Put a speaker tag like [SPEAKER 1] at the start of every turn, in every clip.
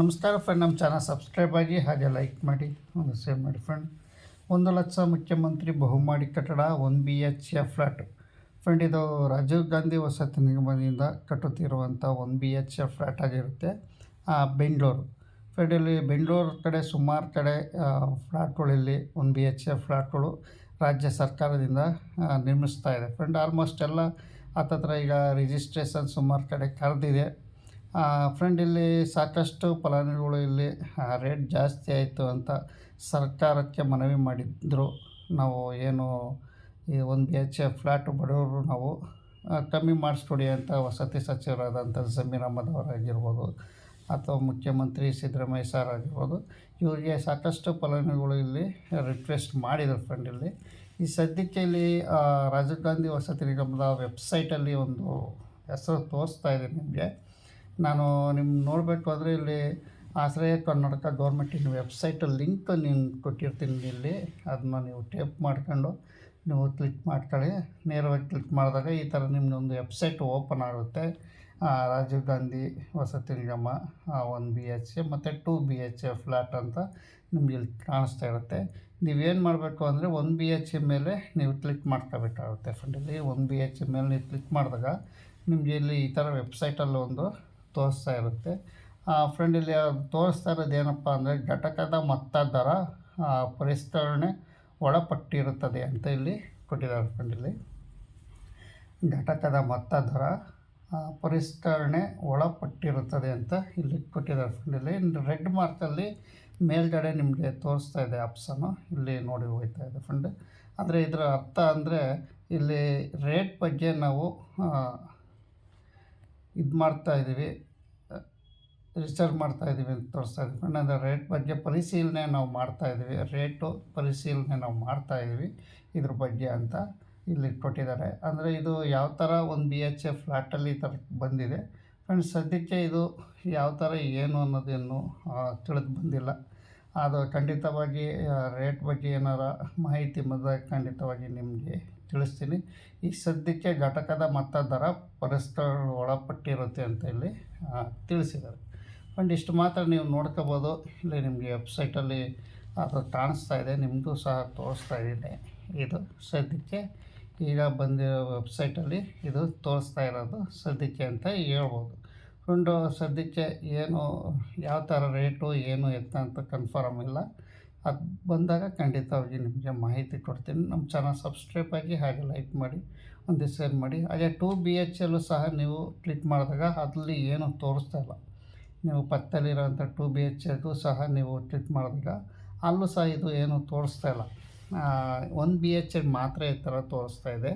[SPEAKER 1] ನಮಸ್ಕಾರ ಫ್ರೆಂಡ್ ನಮ್ಮ channel subscribe ಆಗಿ ಹಾಗೆ ಲೈಕ್ ಮಾಡಿ, ಒಂದು ಸೇವ್ ಮಾಡಿ ಫ್ರೆಂಡ್ ಒಂದು ಲಕ್ಷ ಮುಖ್ಯಮಂತ್ರಿ ಬಹುಮಾಡಿ ಕಟ್ಟಡ one B H A flat friend ಇದು ರಾಜೀವ್ ಗಾಂಧಿ ವಸತಿ ನಿಗಮದಿಂದ ಕಟ್ಟುತ್ತಿರುವಂಥ one B H A flat ಆಗಿರುತ್ತೆ ಬೆಂಗಳೂರು. ಫ್ರೆಂಡ್ ಇಲ್ಲಿ ಬೆಂಗಳೂರು ಕಡೆ ಸುಮಾರು ಕಡೆ ಫ್ಲ್ಯಾಟ್ಗಳಲ್ಲಿ ಒನ್ ಬಿ ಎಚ್ ಎ ಫ್ಲ್ಯಾಟ್ಗಳು ರಾಜ್ಯ ಸರ್ಕಾರದಿಂದ ನಿರ್ಮಿಸ್ತಾ ಇದೆ. ಫ್ರೆಂಡ್ ಆಲ್ಮೋಸ್ಟ್ ಎಲ್ಲ, ಹತ್ತತ್ರ ಈಗ ರಿಜಿಸ್ಟ್ರೇಷನ್ ಸುಮಾರು ಕಡೆ ಕರೆದಿದೆ. ಫ್ರೆಂಡ್ ಇಲ್ಲಿ ಸಾಕಷ್ಟು ಫಲಾನುಭವಿಗಳು ಇಲ್ಲಿ ರೇಟ್ ಜಾಸ್ತಿ ಆಯಿತು ಅಂತ ಸರ್ಕಾರಕ್ಕೆ ಮನವಿ ಮಾಡಿದ್ದರು ನಾವು ಏನು ಈ ಒಂದು ಬಿ ಎಚ್ ಎ ಫ್ಲ್ಯಾಟ್ ಬಡವರು ನಾವು ಕಮ್ಮಿ ಮಾಡಿಸ್ಕೊಡಿ ಅಂತ ವಸತಿ ಸಚಿವರಾದಂಥ ಜಮೀರ್ ಅಹಮದ್ ಅವರಾಗಿರ್ಬೋದು, ಅಥವಾ ಮುಖ್ಯಮಂತ್ರಿ ಸಿದ್ದರಾಮಯ್ಯ ಸರ್ ಆಗಿರ್ಬೋದು, ಇವರಿಗೆ ಸಾಕಷ್ಟು ಫಲಾನುಭವಿಗಳು ಇಲ್ಲಿ ರಿಕ್ವೆಸ್ಟ್ ಮಾಡಿದರು ಫ್ರೆಂಡ್ ಇಲ್ಲಿ. ಈ ಸದ್ಯಕ್ಕೆ ಇಲ್ಲಿ ರಾಜೀವ್ ಗಾಂಧಿ ವಸತಿ ನಿಗಮದ ವೆಬ್ಸೈಟಲ್ಲಿ ಒಂದು ಹೆಸರು ತೋರಿಸ್ತಾ ಇದೆ ನಿಮಗೆ. ನಾನು ನಿಮ್ಮ ನೋಡಬೇಕು ಅಂದರೆ ಇಲ್ಲಿ ಆಶ್ರಯ ಕರ್ನಾಟಕ ಗೌರ್ಮೆಂಟಿನ ವೆಬ್ಸೈಟ್ ಲಿಂಕ್ ನೀನು ಕೊಟ್ಟಿರ್ತೀನಿ ಇಲ್ಲಿ. ಅದನ್ನ ನೀವು ಟೇಪ್ ಮಾಡ್ಕೊಂಡು ನೀವು ಕ್ಲಿಕ್ ಮಾಡ್ಕೊಳ್ಳಿ. ನೇರವಾಗಿ ಕ್ಲಿಕ್ ಮಾಡಿದಾಗ ಈ ಥರ ನಿಮ್ಮದೊಂದು ವೆಬ್ಸೈಟ್ ಓಪನ್ ಆಗುತ್ತೆ. ರಾಜೀವ್ ಗಾಂಧಿ ವಸತಿ ನಿಗಮ ಒನ್ ಬಿ ಎಚ್ ಎ ಮತ್ತು two B H A flat ಅಂತ ನಿಮ್ಗೆ ಇಲ್ಲಿ ಕಾಣಿಸ್ತಾ ಇರುತ್ತೆ. ನೀವೇನು ಮಾಡಬೇಕು ಅಂದರೆ ಒನ್ ಬಿ ಎಚ್ ಎ ಮೇಲೆ ನೀವು ಕ್ಲಿಕ್ ಮಾಡ್ಕೋಬೇಕಾಗುತ್ತೆ. ಫ್ರೆಂಡ್ ಇಲ್ಲಿ ಒನ್ ಬಿ ಎಚ್ ಎ ಮೇಲೆ ನೀವು ಕ್ಲಿಕ್ ಮಾಡಿದಾಗ ನಿಮಗೆ ಇಲ್ಲಿ ಈ ಥರ ವೆಬ್ಸೈಟಲ್ಲಿ ಒಂದು ತೋರಿಸ್ತಾ ಇರುತ್ತೆ. ಫ್ರೆಂಡ್ ಇಲ್ಲಿ ತೋರಿಸ್ತಾ ಇರೋದು ಏನಪ್ಪ ಅಂದರೆ ಘಟಕದ ಮೊತ್ತ ದರ ಪರಿಷ್ಕರಣೆ ಒಳಪಟ್ಟಿರುತ್ತದೆ ಅಂತ ಇಲ್ಲಿ ಕೊಟ್ಟಿದ್ದಾರೆ ಫ್ರೆಂಡ್ ಇಲ್ಲಿ. ಘಟಕದ ಮೊತ್ತ ದರ ಪರಿಷ್ಕರಣೆ ಒಳಪಟ್ಟಿರುತ್ತದೆ ಅಂತ ಇಲ್ಲಿ ಕೊಟ್ಟಿದ್ದಾರೆ ಫ್ರೆಂಡ್ ಇಲ್ಲಿ. ರೆಡ್ ಮಾರ್ಕಲ್ಲಿ ಮೇಲ್ಗಡೆ ನಿಮಗೆ ತೋರಿಸ್ತಾ ಇದೆ ಆಪ್ಷನ್ನು ಇಲ್ಲಿ ನೋಡಿ ಹೋಗ್ತಾ ಇದೆ ಫ್ರೆಂಡ್ ಅಂದರೆ ಇದರ ಅರ್ಥ ಅಂದರೆ ಇಲ್ಲಿ ರೇಟ್ ಬಗ್ಗೆ ನಾವು ಇದು ಮಾಡ್ತಾ ಇದ್ದೀವಿ ರಿಸರ್ಚ್ ಮಾಡ್ತಾ ಇದ್ದೀವಿ ಅಂತ ತೋರಿಸ್ತಾ ಇದ್ದೀವಿ. ಅಂದರೆ ರೇಟ್ ಬಗ್ಗೆ ಪರಿಶೀಲನೆ ನಾವು ಮಾಡ್ತಾ ಇದ್ದೀವಿ. ರೇಟು ಪರಿಶೀಲನೆ ನಾವು ಮಾಡ್ತಾ ಇದ್ದೀವಿ ಇದ್ರ ಬಗ್ಗೆ ಅಂತ ಇಲ್ಲಿ ಕೊಟ್ಟಿದ್ದಾರೆ. ಅಂದರೆ ಇದು ಯಾವ ಥರ ಒಂದು ಬಿ ಎಚ್ ಎ ಫ್ಲ್ಯಾಟಲ್ಲಿ ಈ ಥರ ಬಂದಿದೆ. ಫ್ರೆಂಡ್ಸ್ ಸದ್ಯಕ್ಕೆ ಇದು ಯಾವ ಥರ ಏನು ಅನ್ನೋದೇನು ತಿಳಿದು ಬಂದಿಲ್ಲ. ಅದು ಖಂಡಿತವಾಗಿ ರೇಟ್ ಬಗ್ಗೆ ಏನಾರ ಮಾಹಿತಿ ಬಂದಾಗ ಖಂಡಿತವಾಗಿ ನಿಮಗೆ ತಿಳಿಸ್ತೀನಿ. ಈ ಸದ್ಯಕ್ಕೆ ಘಟಕದ ಮತ್ತ ದರ ಪರಸ್ಪರ ಒಳಪಟ್ಟಿರುತ್ತೆ ಅಂತ ಇಲ್ಲಿ ತಿಳಿಸಿದ್ದಾರೆ. ಫ್ರೆಂಡ್ ಇಷ್ಟು ಮಾತ್ರ ನೀವು ನೋಡ್ಕೋಬೋದು. ಇಲ್ಲಿ ನಿಮಗೆ ವೆಬ್ಸೈಟಲ್ಲಿ ಅದು ಕಾಣಿಸ್ತಾ ಇದೆ. ನಿಮಗೂ ಸಹ ತೋರಿಸ್ತಾ ಇದೆ ಇದು. ಸದ್ಯಕ್ಕೆ ಈಗ ಬಂದಿರೋ ವೆಬ್ಸೈಟಲ್ಲಿ ಇದು ತೋರಿಸ್ತಾ ಇರೋದು ಸದ್ಯಕ್ಕೆ ಅಂತ ಹೇಳ್ಬೋದು. ಫ್ರೆಂಡು ಸದ್ಯಕ್ಕೆ ಏನು, ಯಾವ ಥರ ರೇಟು, ಏನು ಎತ್ತ ಅಂತ ಕನ್ಫರ್ಮ್ ಇಲ್ಲ. ಅದು ಬಂದಾಗ ಖಂಡಿತವಾಗಿ ನಿಮಗೆ ಮಾಹಿತಿ ಕೊಡ್ತೀನಿ. ನಮ್ಮ ಚಾನಲ್ ಸಬ್ಸ್ಕ್ರೈಬ್ ಆಗಿ ಹಾಗೆ ಲೈಕ್ ಮಾಡಿ, ಒಂದು ಶೇರ್ ಮಾಡಿ. ಹಾಗೆ ಟೂ ಬಿ ಎಚ್ ಎಲ್ಲು ಸಹ ನೀವು ಕ್ಲಿಕ್ ಮಾಡಿದಾಗ ಅಲ್ಲಿ ಏನು ತೋರಿಸ್ತಾ ಇಲ್ಲ. ನೀವು ಪಕ್ಕದಲ್ಲಿರೋಂಥ ಟೂ ಬಿ ಎಚ್ ಎಲ್ಗೂ ಸಹ ನೀವು ಕ್ಲಿಕ್ ಮಾಡಿದಾಗ ಅಲ್ಲೂ ಸಹ ಇದು ಏನು ತೋರಿಸ್ತಾ ಇಲ್ಲ. ಒನ್ ಬಿ ಎಚ್ ಎಲ್ ಮಾತ್ರ ಈ ಥರ ತೋರಿಸ್ತಾ ಇದೆ.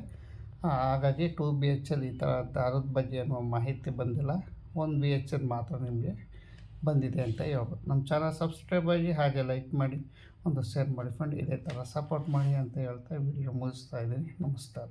[SPEAKER 1] ಹಾಗಾಗಿ ಟೂ ಬಿ ಎಚ್ ಎಲ್ ಈ ಥರ ದಾರದ ಬಗ್ಗೆ ಏನೋ ಮಾಹಿತಿ ಬಂದಿಲ್ಲ. ಒನ್ ಬಿ ಎಚ್ ಎಲ್ ಮಾತ್ರ ನಿಮಗೆ ಬಂದಿದೆ ಅಂತ ಹೇಳ್ಬೋದು. ನಮ್ಮ ಚಾನಲ್ ಸಬ್ಸ್ಕ್ರೈಬ್ ಆಗಿ ಹಾಗೆ ಲೈಕ್ ಮಾಡಿ, ಒಂದು ಶೇರ್ ಮಾಡಿ. ಫ್ರೆಂಡ್, ಇದೇ ಥರ ಸಪೋರ್ಟ್ ಮಾಡಿ ಅಂತ ಹೇಳ್ತಾ ವಿಡಿಯೋ ಮುಗಿಸ್ತಾ ಇದ್ದೀನಿ. ನಮಸ್ಕಾರ.